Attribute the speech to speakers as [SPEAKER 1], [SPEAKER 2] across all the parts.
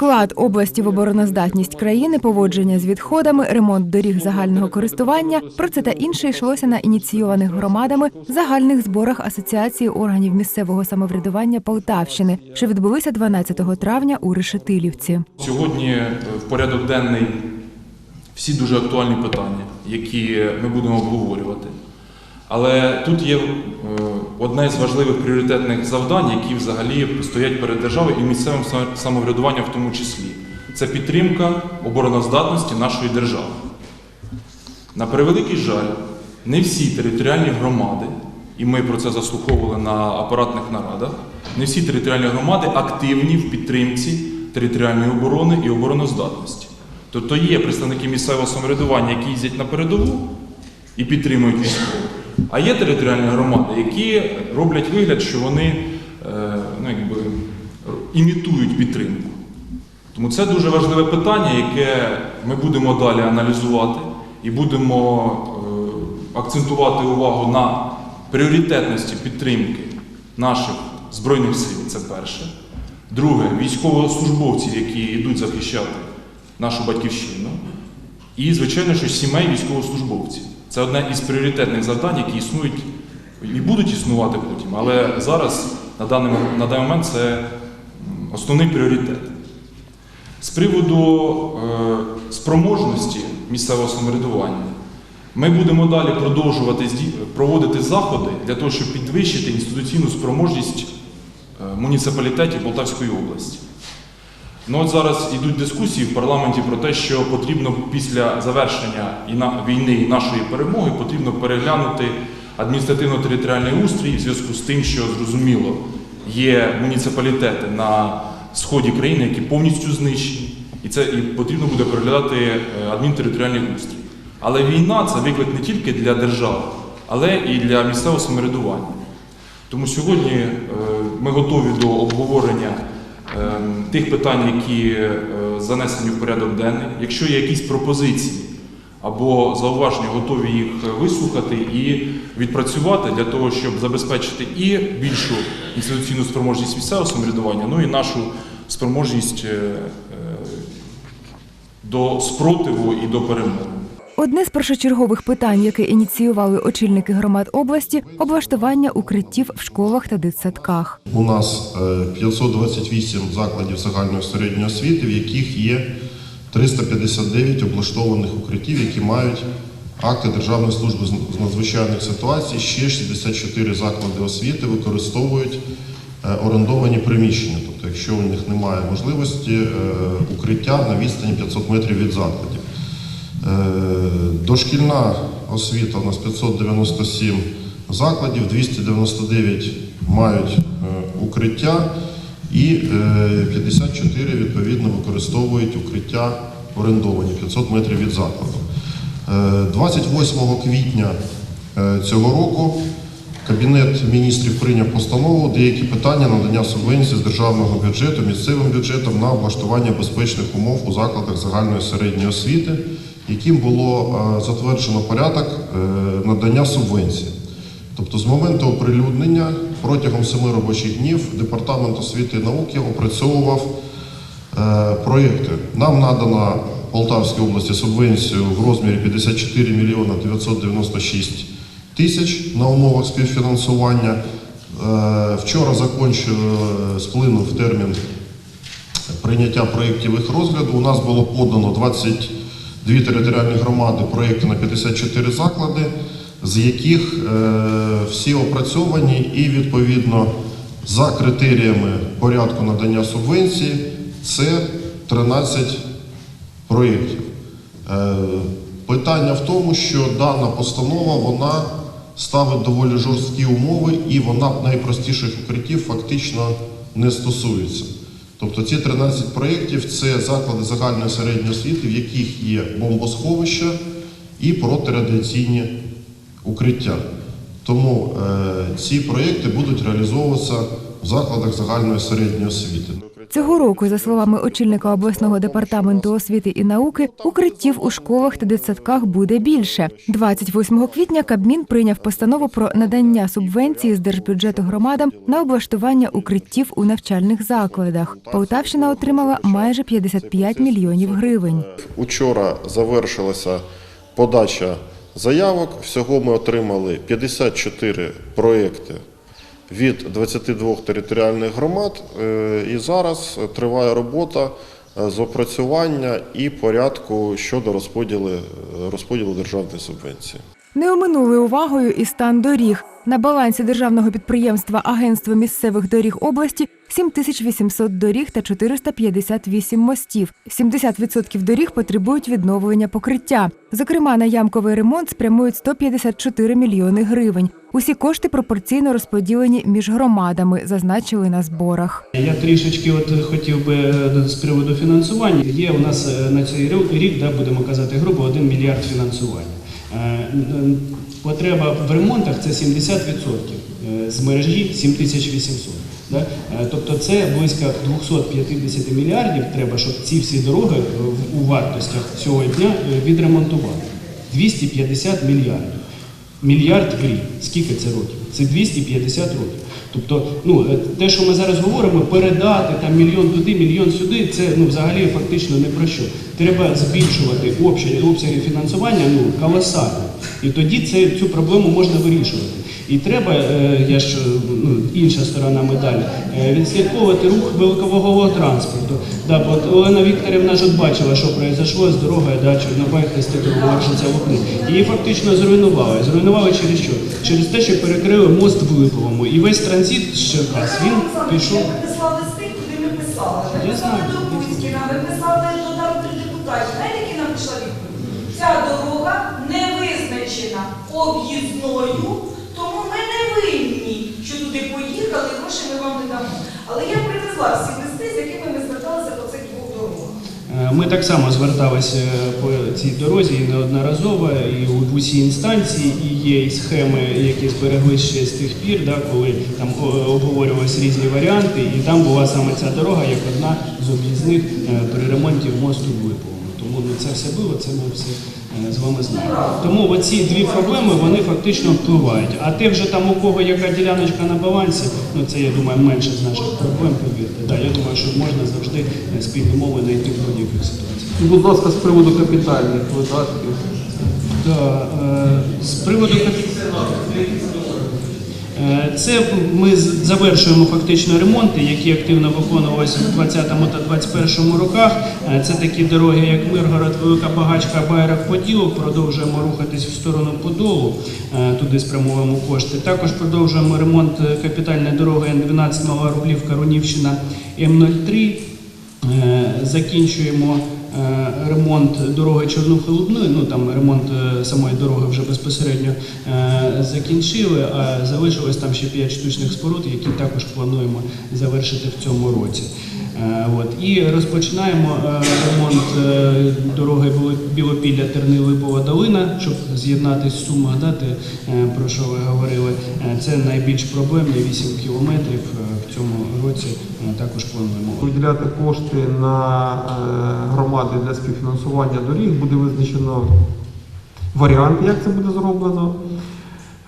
[SPEAKER 1] Вклад області в обороноздатність країни, поводження з відходами, ремонт доріг загального користування. Про це та інше йшлося на ініційованих громадами загальних зборах Асоціації органів місцевого самоврядування Полтавщини, що відбулися 12 травня у Решетилівці.
[SPEAKER 2] Сьогодні е, в порядок денний всі дуже актуальні питання, які ми будемо обговорювати. Але тут є е, одне з важливих пріоритетних завдань, які взагалі стоять перед державою і місцевим самоврядуванням в тому числі. Це підтримка обороноздатності нашої держави. На превеликий жаль, не всі територіальні громади, і ми про це заслуховували на апаратних нарадах, не всі територіальні громади активні в підтримці територіальної оборони і обороноздатності. Тобто є представники місцевого самоврядування, які їздять на передову і підтримують військових. А є територіальні громади, які роблять вигляд, що вони е, ну, якби, імітують підтримку. Тому це дуже важливе питання, яке ми будемо далі аналізувати і будемо е, акцентувати увагу на пріоритетності підтримки наших Збройних сил. Це перше. Друге, військовослужбовців, які йдуть захищати нашу батьківщину. І, звичайно, що сімей військовослужбовців. Це одне із пріоритетних завдань, які існують і будуть існувати потім. Але зараз, на даний, на даний момент, це основний пріоритет. З приводу е, спроможності місцевого самоврядування, ми будемо далі продовжувати проводити заходи для того, щоб підвищити інституційну спроможність е, муніципалітетів Полтавської області. Ну от зараз йдуть дискусії в парламенті про те, що потрібно після завершення війни і нашої перемоги потрібно переглянути адміністративно-територіальний устрій в зв'язку з тим, що зрозуміло, є муніципалітети на сході країни, які повністю знищені, і це і потрібно буде переглядати е, адмінтериторіальний устрій. Але війна це виклик не тільки для держави, але і для місцевого самоврядування. Тому сьогодні е, ми готові до обговорення тих питань, які е, занесені в порядок денний. Якщо є якісь пропозиції або зауваження, готові їх вислухати і відпрацювати для того, щоб забезпечити і більшу інституційну спроможність місцевого самоврядування, ну і нашу спроможність е, е, до спротиву і до перемоги.
[SPEAKER 1] Одне з першочергових питань, яке ініціювали очільники громад області, облаштування укриттів в школах та дитсадках.
[SPEAKER 3] У нас е, 528 закладів загальної середньої освіти, в яких є 359 облаштованих укриттів, які мають акти Державної служби з- з надзвичайних ситуацій. Ще 64 заклади освіти використовують е, орендовані приміщення. Тобто, якщо у них немає можливості е, укриття на відстані 500 метрів від закладів. Е, Дошкільна освіта у нас 597 закладів, 299 мають е, укриття і е, 54 відповідно використовують укриття орендовані 500 метрів від закладу. Е, 28 квітня е, цього року Кабінет міністрів прийняв постанову деякі питання надання субвенцій з державного бюджету місцевим бюджетом на облаштування безпечних умов у закладах загальної середньої освіти, яким було е, затверджено порядок е, надання субвенцій. Тобто з моменту оприлюднення протягом семи робочих днів департамент освіти і науки опрацьовував е, проєкти. Нам надано Полтавській області субвенцію в розмірі 54 мільйона 996 тисяч на умовах співфінансування. Вчора закончив, сплинув термін прийняття проєктів їх розгляду. У нас було подано 22 територіальні громади проєкти на 54 заклади, з яких е, всі опрацьовані і відповідно за критеріями порядку надання субвенції це 13 проєктів. Е, Питання в тому, що дана постанова вона ставить доволі жорсткі умови і вона найпростіших укриттів фактично не стосується. Тобто ці 13 проєктів це заклади загальної середньої освіти, в яких є бомбосховища і протирадіаційні укриття. Тому е, ці проєкти будуть реалізовуватися в закладах загальної середньої освіти.
[SPEAKER 1] Цього року, за словами очільника обласного департаменту освіти і науки, укриттів у школах та дитсадках буде більше. 28 квітня Кабмін прийняв постанову про надання субвенції з держбюджету громадам на облаштування укриттів у навчальних закладах. Полтавщина отримала майже 55 мільйонів гривень.
[SPEAKER 3] Учора завершилася подача заявок. Всього ми отримали 54 проєкти від 22 територіальних громад. Е, І зараз триває робота е, з опрацювання і порядку щодо розподілу, е, розподілу державної субвенції.
[SPEAKER 1] Не оминули увагою і стан доріг. На балансі державного підприємства Агентство місцевих доріг області 7800 доріг та 458 мостів. 70% доріг потребують відновлення покриття. Зокрема, на ямковий ремонт спрямують 154 мільйони гривень. Усі кошти пропорційно розподілені між громадами, зазначили на зборах.
[SPEAKER 4] Я трішечки от хотів би е, з приводу фінансування. Є у нас е, на цей рік- рік, да, будемо казати грубо, 1 мільярд фінансування. Е, Потреба в ремонтах це 70%, е, з мережі 7800. Да? Е, Тобто це близько 250 мільярдів треба, щоб ці всі дороги у вартостях цього дня відремонтувати. 250 мільярдів. Мільярд рік. Скільки це років? Це 250 років. Тобто, ну те, що ми зараз говоримо, передати там мільйон туди, мільйон сюди, це ну взагалі фактично не про що. Треба збільшувати обсяги, обсяги фінансування ну колосально. І тоді це, цю проблему можна вирішувати. І треба, е, я ж ну, інша сторона медалі, е, відслідковувати рух великовагового транспорту. Да, бо Олена Вікторівна ж от бачила, що произошло з дорогою да, Чорнобай Хрестителю Маршинця Лукни. Її фактично зруйнували. Зруйнували через що? Через те, що перекрили мост в Липовому. І весь транзит з Черкас він пішов. Я знаю.
[SPEAKER 5] Народних. Знаєте, які нам пішла відповідь? Ця дорога не визначена об'їзною, тому ми не винні, що туди поїхали, гроші ми вам не дамо. Але я привезла всі листи, з якими ми зверталися по цих двох дорогах.
[SPEAKER 4] Е, Ми так само зверталися по цій дорозі і неодноразово, і у усі інстанції, і є схеми, які збереглися ще з тих пір, да, коли там обговорювалися різні варіанти, і там була саме ця дорога як одна з об'їзних е, при ремонті мосту в Ну, це все було, це ми все е, з вами знаємо. Тому оці дві проблеми вони фактично впливають. А те вже там у кого яка діляночка на балансі, ну це я думаю менше з наших проблем, повірте. Да, я думаю, що можна завжди е, спільні мови знайти в будь-яких ситуаціях.
[SPEAKER 6] Будь ласка, з приводу капітальних видатків.
[SPEAKER 4] Да, е, з приводу капі- Е, Це ми завершуємо фактично ремонти, які активно виконувалися в 20-му та 21-му роках. Е, Це такі дороги, як Миргород, Велика Багачка, Байрак, Поділок. Продовжуємо рухатись в сторону Подолу, е, туди спрямовуємо кошти. Також продовжуємо ремонт е, капітальної дороги Н12 Нова Рублівка, Рунівщина М03. Е, Закінчуємо е, ремонт дороги Чорнухи Лубної. Ну там ремонт е, самої дороги вже безпосередньо е, закінчили, а залишилось там ще 5 штучних споруд, які також плануємо завершити в цьому році. Е, От. І розпочинаємо е, ремонт е, дороги Біло- Білопілля Терни-Липова Долина, щоб з'єднатися з Сумах, да, те, е, про що ви говорили. Це найбільш проблемні 8 кілометрів в цьому році також плануємо.
[SPEAKER 6] Виділяти кошти на громади для співфінансування доріг буде визначено варіант, як це буде зроблено.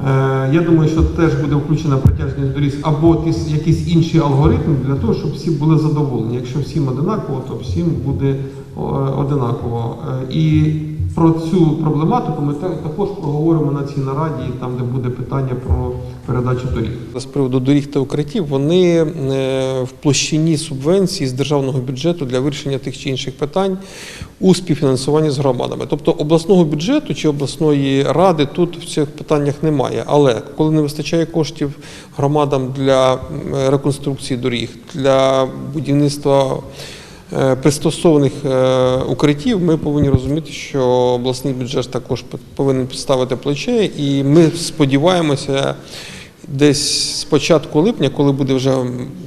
[SPEAKER 6] Е, Я думаю, що теж буде включена протяжність доріг або якісь інші алгоритми для того, щоб всі були задоволені. Якщо всім одинаково, то всім буде одинаково. Е, І про цю проблематику ми та- також проговоримо на цій нараді, там де буде питання про передачу доріг.
[SPEAKER 7] З приводу доріг та укриттів, вони е, в площині субвенцій з державного бюджету для вирішення тих чи інших питань у співфінансуванні з громадами. Тобто обласного бюджету чи обласної ради тут в цих питаннях немає. Але коли не вистачає коштів громадам для реконструкції доріг, для будівництва пристосованих е, укриттів, ми повинні розуміти, що обласний бюджет також повинен підставити плече, і ми сподіваємося. Десь з початку липня, коли буде вже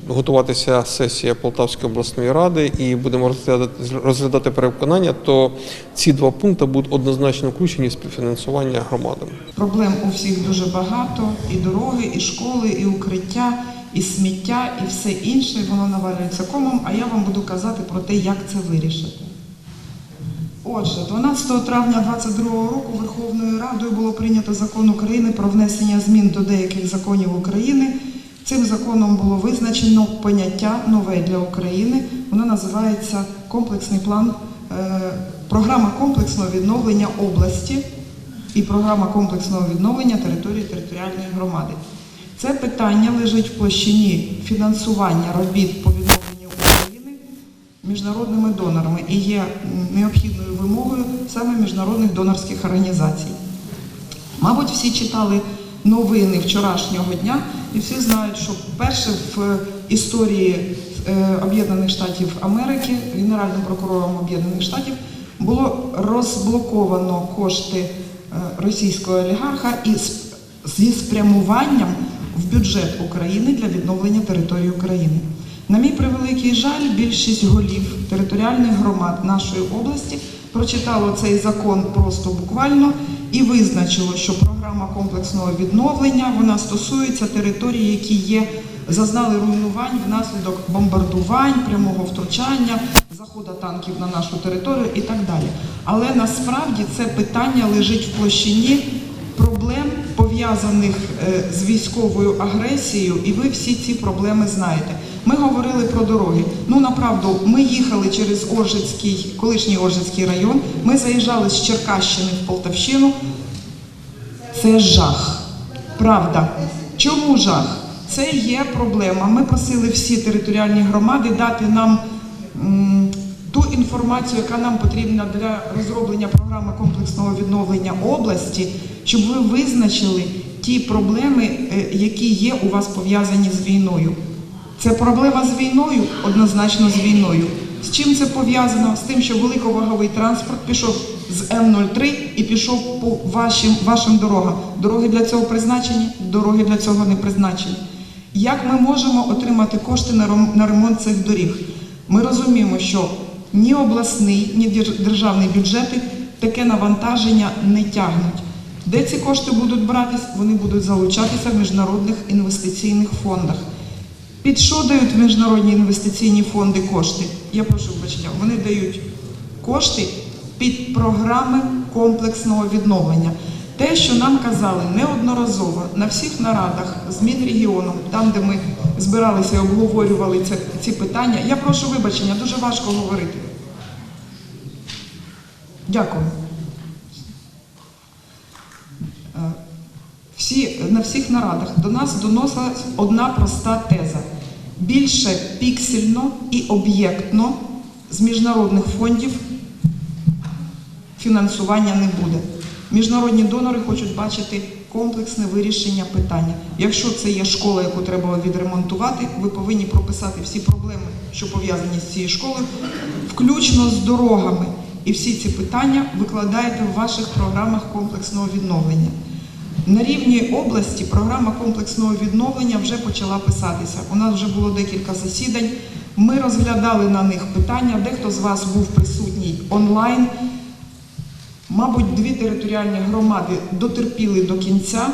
[SPEAKER 7] готуватися сесія Полтавської обласної ради і будемо розглядати, розглядати переконання, то ці два пункти будуть однозначно включені в співфінансування громадами.
[SPEAKER 8] Проблем у всіх дуже багато: і дороги, і школи, і укриття, і сміття, і все інше, воно навалюється комом, а я вам буду казати про те, як це вирішити. Отже, 12 травня 2022 року Верховною Радою було прийнято закон України про внесення змін до деяких законів України. Цим законом було визначено поняття нове для України. Воно називається комплексний план, е, програма комплексного відновлення області і програма комплексного відновлення території територіальної громади. Це питання лежить в площині фінансування робіт по відновленню України міжнародними донорами і є необхідною вимогою саме міжнародних донорських організацій. Мабуть, всі читали новини вчорашнього дня, і всі знають, що вперше в історії е, Об'єднаних Штатів Америки, Генеральним прокурором Об'єднаних Штатів, було розблоковано кошти е, російського олігарха із зі спрямуванням в бюджет України для відновлення території України. На мій превеликий жаль, більшість голів територіальних громад нашої області прочитало цей закон просто буквально і визначило, що програма комплексного відновлення вона стосується територій, які є зазнали руйнувань внаслідок бомбардувань, прямого втручання, заходу танків на нашу територію і так далі. Але насправді це питання лежить в площині проблем, пов'язаних е, з військовою агресією, і ви всі ці проблеми знаєте. Ми говорили про дороги. Ну направду, ми їхали через Оржицький, колишній Оржицький район. Ми заїжджали з Черкащини в Полтавщину. Це жах. Правда. Чому жах? Це є проблема. Ми просили всі територіальні громади дати нам інформацію, яка нам потрібна для розроблення програми комплексного відновлення області, щоб ви визначили ті проблеми, е, які є у вас пов'язані з війною. Це проблема з війною, однозначно з війною. З чим це пов'язано? З тим, що великоваговий транспорт пішов з М03 і пішов по вашим, вашим дорогам. Дороги для цього призначені, дороги для цього не призначені. Як ми можемо отримати кошти на ремонт цих доріг? Ми розуміємо, що ні обласний, ні дер- державний бюджети таке навантаження не тягнуть. Де ці кошти будуть братись? Вони будуть залучатися в міжнародних інвестиційних фондах. Під що дають міжнародні інвестиційні фонди кошти? Я прошу вибачення, вони дають кошти під програми комплексного відновлення. Те, що нам казали неодноразово на всіх нарадах з Мінрегіоном, там, де ми збиралися і обговорювали ці питання. Я прошу вибачення, дуже важко говорити. Дякую. Е, всі, на всіх нарадах до нас доносилась одна проста теза. Більше піксельно і об'єктно з міжнародних фондів фінансування не буде. Міжнародні донори хочуть бачити комплексне вирішення питання. Якщо це є школа, яку треба відремонтувати, ви повинні прописати всі проблеми, що пов'язані з цією школою, включно з дорогами. І всі ці питання викладаєте в ваших програмах комплексного відновлення. На рівні області програма комплексного відновлення вже почала писатися. У нас вже було декілька засідань. Ми розглядали на них питання. Дехто з вас був присутній онлайн. Мабуть, дві територіальні громади дотерпіли до кінця.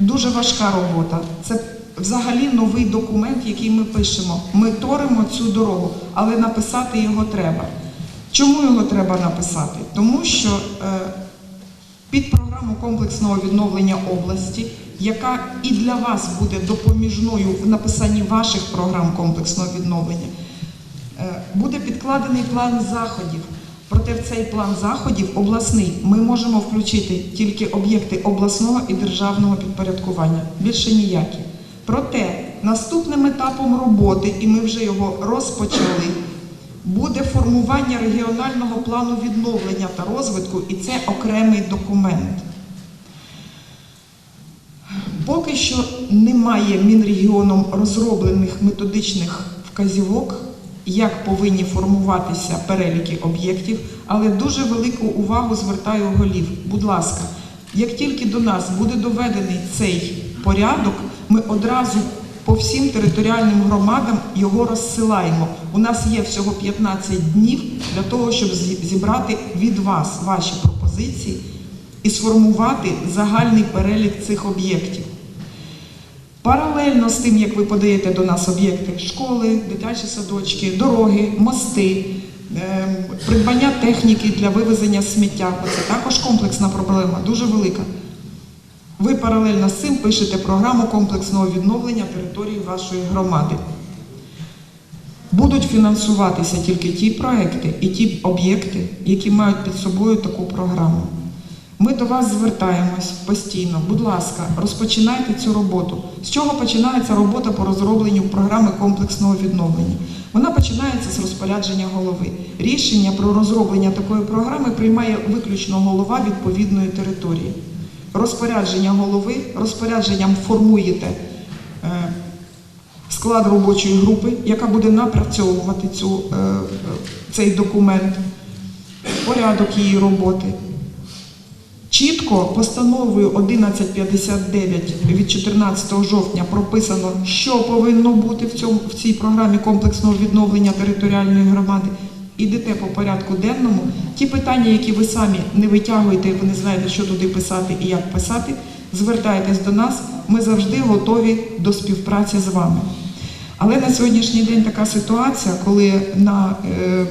[SPEAKER 8] Дуже важка робота. Це взагалі новий документ, який ми пишемо. Ми торимо цю дорогу, але написати його треба. Чому його треба написати? Тому що е, під програму комплексного відновлення області, яка і для вас буде допоміжною в написанні ваших програм комплексного відновлення, е, буде підкладений план заходів. Проте в цей план заходів обласний ми можемо включити тільки об'єкти обласного і державного підпорядкування, більше ніякі. Проте наступним етапом роботи, і ми вже його розпочали, буде формування регіонального плану відновлення та розвитку, і це окремий документ. Поки що немає Мінрегіоном розроблених методичних вказівок, як повинні формуватися переліки об'єктів, але дуже велику увагу звертаю голів. Будь ласка, як тільки до нас буде доведений цей порядок, ми одразу по всім територіальним громадам його розсилаємо. У нас є всього 15 днів для того, щоб зібрати від вас ваші пропозиції і сформувати загальний перелік цих об'єктів. Паралельно з тим, як ви подаєте до нас об'єкти школи, дитячі садочки, дороги, мости, ем, придбання техніки для вивезення сміття, це також комплексна проблема, дуже велика. Ви паралельно з цим пишете програму комплексного відновлення території вашої громади. Будуть фінансуватися тільки ті проекти і ті об'єкти, які мають під собою таку програму. Ми до вас звертаємось постійно. Будь ласка, розпочинайте цю роботу. З чого починається робота по розробленню програми комплексного відновлення? Вона починається з розпорядження голови. Рішення про розроблення такої програми приймає виключно голова відповідної території. Розпорядження голови, розпорядженням формуєте е, склад робочої групи, яка буде напрацьовувати цю, е, е, цей документ, порядок її роботи. Чітко постановою 1159 від 14 жовтня прописано, що повинно бути в, цьому, в цій програмі комплексного відновлення територіальної громади. Ідете по порядку денному. Ті питання, які ви самі не витягуєте, ви не знаєте, що туди писати і як писати, звертайтесь до нас. Ми завжди готові до співпраці з вами. Але на сьогоднішній день така ситуація, коли на е,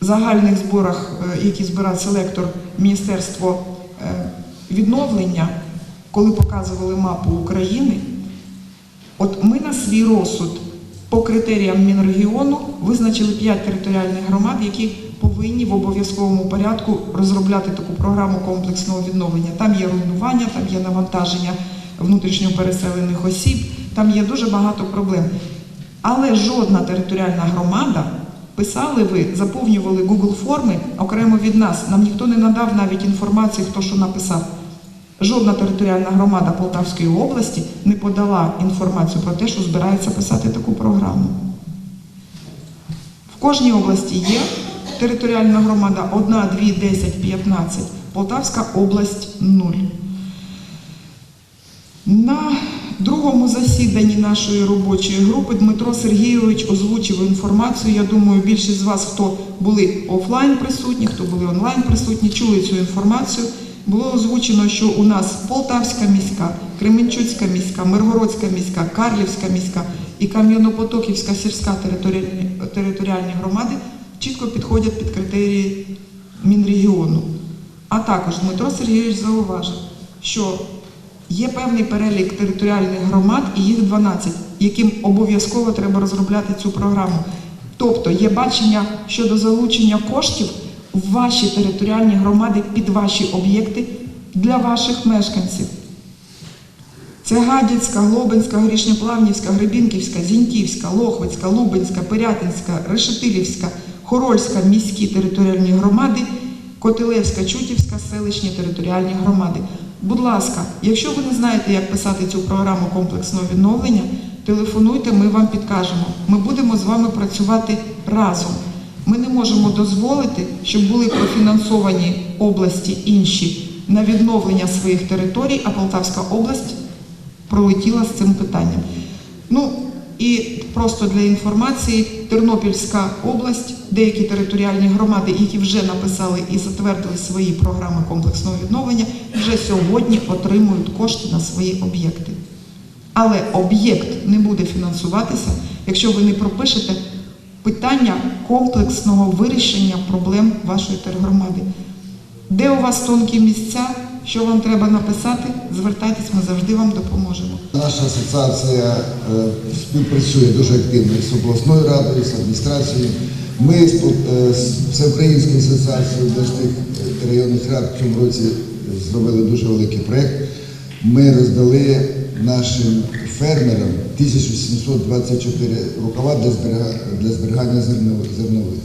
[SPEAKER 8] загальних зборах, е, які збирав селектор Міністерство е, відновлення, коли показували мапу України, от ми на свій розсуд по критеріям Мінрегіону визначили 5 територіальних громад, які повинні в обов'язковому порядку розробляти таку програму комплексного відновлення. Там є руйнування, там є навантаження внутрішньо переселених осіб, там є дуже багато проблем. Але жодна територіальна громада, писали ви, заповнювали Google форми окремо від нас. Нам ніхто не надав навіть інформації, хто що написав. Жодна територіальна громада Полтавської області не подала інформацію про те, що збирається писати таку програму. В кожній області є територіальна громада 1, 2, 10, 15. Полтавська область 0. На другому засіданні нашої робочої групи Дмитро Сергійович озвучив інформацію. Я думаю, більшість з вас, хто були офлайн присутні, хто були онлайн присутні, чули цю інформацію. Було озвучено, що у нас Полтавська міська, Кременчуцька міська, Миргородська міська, Карлівська міська і Кам'янопотоківська сільська територіальні, територіальні громади чітко підходять під критерії Мінрегіону. А також Дмитро Сергійович зауважив, що є певний перелік територіальних громад, і їх 12, яким обов'язково треба розробляти цю програму. Тобто є бачення щодо залучення коштів ваші територіальні громади під ваші об'єкти для ваших мешканців. Це Гадяцька, Глобинська, Горішньоплавнівська, Гребінківська, Зіньківська, Лохвицька, Лубенська, Пирятинська, Решетилівська, Хорольська міські територіальні громади, Котелевська, Чутівська, селищні територіальні громади. Будь ласка, якщо ви не знаєте, як писати цю програму комплексного відновлення, телефонуйте, ми вам підкажемо. Ми будемо з вами працювати разом. Ми не можемо дозволити, щоб були профінансовані області інші на відновлення своїх територій, а Полтавська область пролетіла з цим питанням. Ну і просто для інформації, Тернопільська область, деякі територіальні громади, які вже написали і затвердили свої програми комплексного відновлення, вже сьогодні отримують кошти на свої об'єкти. Але об'єкт не буде фінансуватися, якщо ви не пропишете питання комплексного вирішення проблем вашої тергромади. Де у вас тонкі місця, що вам треба написати, звертайтесь, ми завжди вам допоможемо.
[SPEAKER 9] Наша асоціація е, співпрацює дуже активно з обласною радою, з адміністрацією. Ми з е, Всеукраїнською асоціацією обласних е, районних рад в цьому році зробили дуже великий проєкт. Ми роздали нашим фермерам 1724 рукава для зберігання, зернових.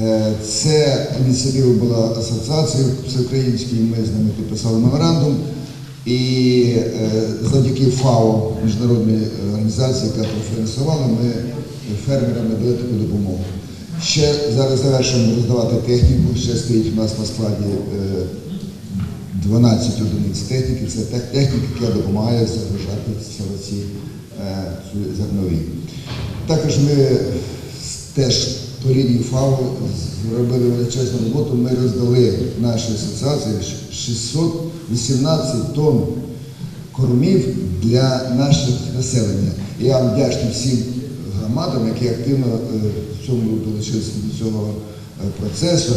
[SPEAKER 9] Е, Це ініціатива була асоціації всеукраїнської, ми з ними підписали меморандум. І е, завдяки ФАО, міжнародної організації, яка профінансувала, ми фермерам надали таку допомогу. Ще зараз завершуємо роздавати техніку, ще стоїть у нас на складі е, 12 одиниць техніки. Це тех- техніка, яка допомагає загружати ці е, зернові. Також ми теж по лінії ФАО зробили величезну роботу. Ми роздали нашій асоціації 618 тонн кормів для наших населення. І я вам вдячний всім громадам, які активно е, в цьому долучилися до цього е, процесу.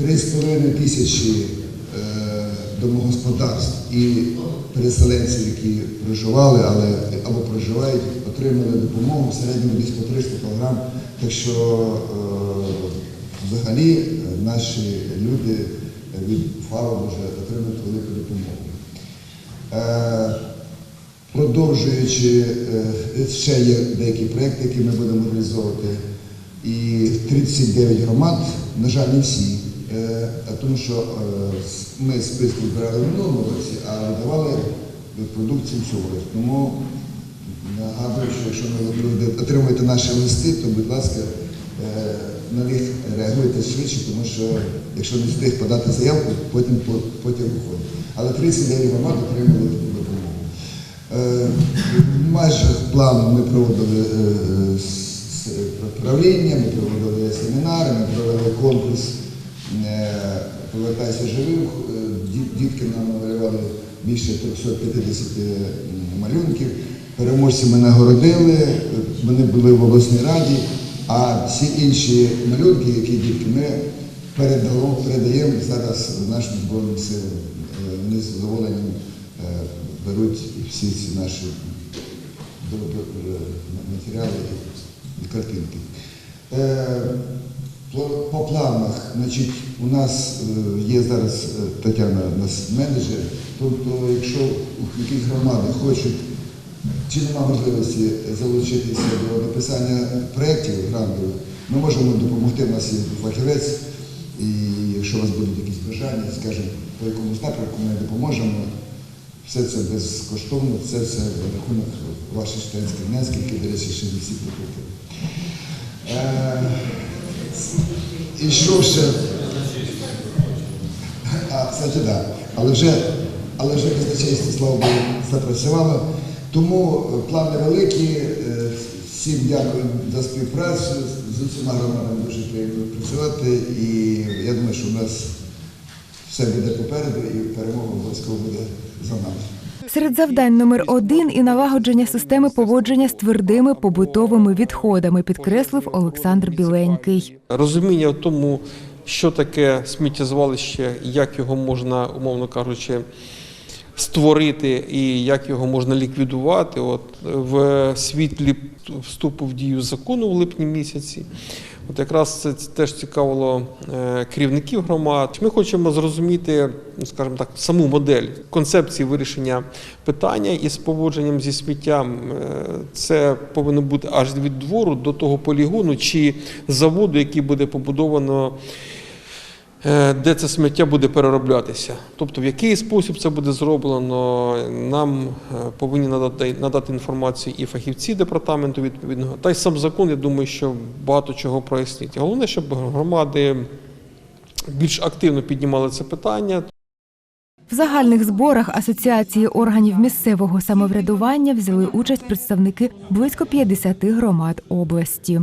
[SPEAKER 9] Е, 3,5 тисячі е, домогосподарств і переселенців, які проживали, але або проживають, отримали допомогу в середньому по 300 кг. Так що е, взагалі е, наші люди від ФАО вже отримують велику допомогу. Продовжуючи, ще є деякі проекти, які ми будемо реалізовувати. І 39 громад, на жаль, не всі, тому що е, ми списки збирали в минулому році, а видавали продукцію цього року. Тому нагадую, що якщо ви отримуєте наші листи, то, будь ласка, е, на них реагуйте швидше, тому що якщо не встиг подати заявку, потім по- потім виходить. Але 39 громад отримали допомогу. Е, Майже план ми проводили е, правління, ми проводили семінари, ми провели конкурс е, Повертайся живих. Е, Дітки нам намалювали більше 350 малюнків. Переможці ми нагородили, вони були в обласній раді, а всі інші малюнки, які дітки, ми передаємо, передаємо зараз нашим Збройним силам. Е, Вони з задоволенням е, беруть всі ці наші матеріали і картинки. По- планах, значить, у нас е, є зараз е, Тетяна, у нас менеджер, тобто, якщо у якісь громади хочуть, чи нема можливості залучитися до написання проєктів грантових, ми можемо допомогти, у нас є фахівець, і якщо у вас будуть якісь бажання, скажімо, по якомусь напрямку ми допоможемо. Все це безкоштовно, все це за рахунок ваших членських внесків, які, до речі, ще не всі проплатили. І що ще? А, кстати, да. Але вже, але вже казначейство, слава Богу, запрацювало. Тому е, плани великі. Е, Всім дякую за співпрацю. З усіма громадами дуже приємно працювати. І я думаю, що у нас все буде попереду і перемога обов'язково буде за нами.
[SPEAKER 1] Серед завдань номер один і налагодження системи поводження з твердими побутовими відходами, підкреслив Олександр Біленький.
[SPEAKER 7] Розуміння в тому, що таке сміттєзвалище, як його можна, умовно кажучи, створити і як його можна ліквідувати. От в світлі вступу в дію закону в липні місяці. От якраз це теж цікавило е, керівників громад. Ми хочемо зрозуміти, ну, скажімо так, саму модель концепції вирішення питання із поводженням зі сміттям. Е, Це повинно бути аж від двору до того полігону чи заводу, який буде побудовано де це сміття буде перероблятися. Тобто, в який спосіб це буде зроблено, нам е, повинні надати, надати інформацію і фахівці департаменту відповідного. Та й сам закон, я думаю, що багато чого прояснить. Головне, щоб громади більш активно піднімали це питання.
[SPEAKER 1] В загальних зборах Асоціації органів місцевого самоврядування взяли участь представники близько 50 громад області.